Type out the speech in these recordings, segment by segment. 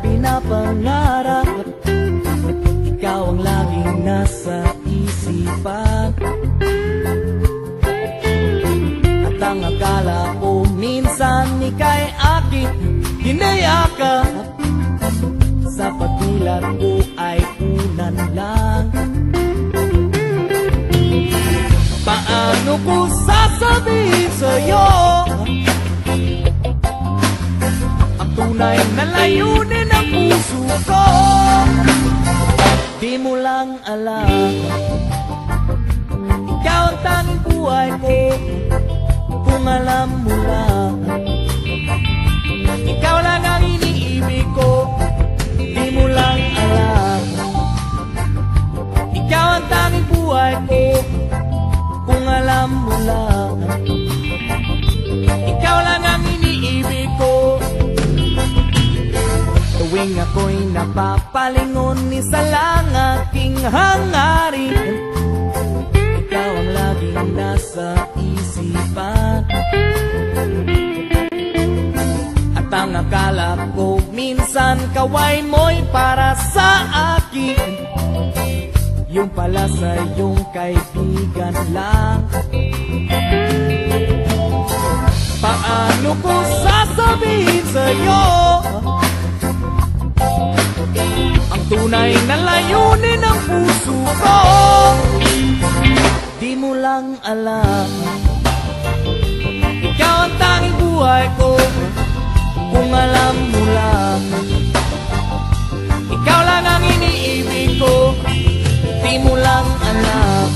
pinapangarap. Ikaw ang laging nasa isipan. At ang akala ko minsan ika'y aking hinayakap. Sa pagdilat ko ay unan lang. Paano ko sasabihin sa'yo? Ang tunay na layunin puso ko Di mo lang alam. Ikaw ang tanging buhay ko. Kung alam mo lang ako'y napapalingon Isa lang aking hangarin. Ikaw ang laging nasa isipan. At ang akala ko minsan Kaway mo'y para sa akin. Yung pala sa iyong kaibigan lang. Paano ko sasabihin sa'yo tunay na layunin ng puso ko. Di mo lang alam. Ikaw ang tanging buhay ko. Kung alam mo lang. Ikaw lang ang iniibig ko. Di mo lang alam.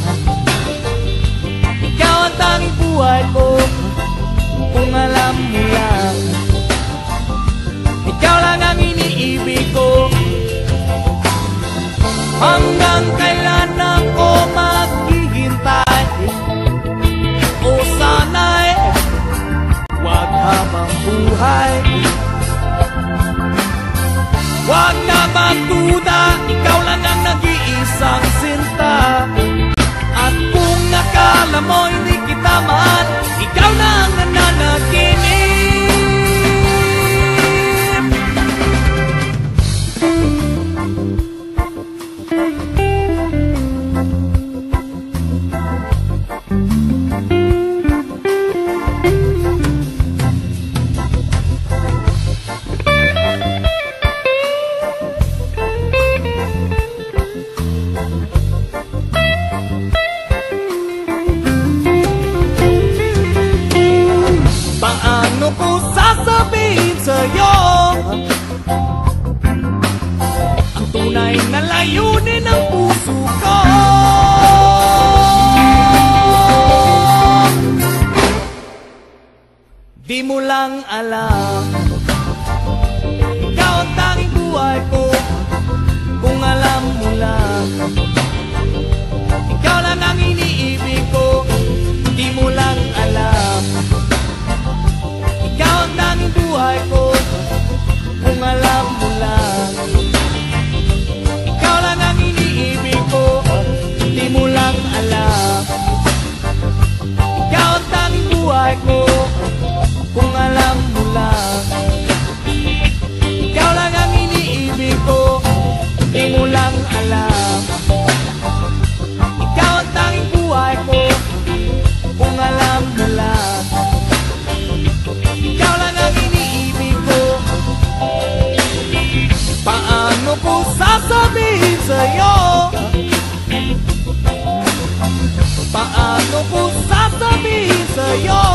Ikaw ang tanging buhay ko. Kung alam mo lang Hanggang kailan ako maghihintay? O sana'y Huwag habang buhay? Huwag na magduda Ikaw lang ang nag-iisang sinta. At kung nakala Di mo lang alam Paano ko sasabihin sa'yo.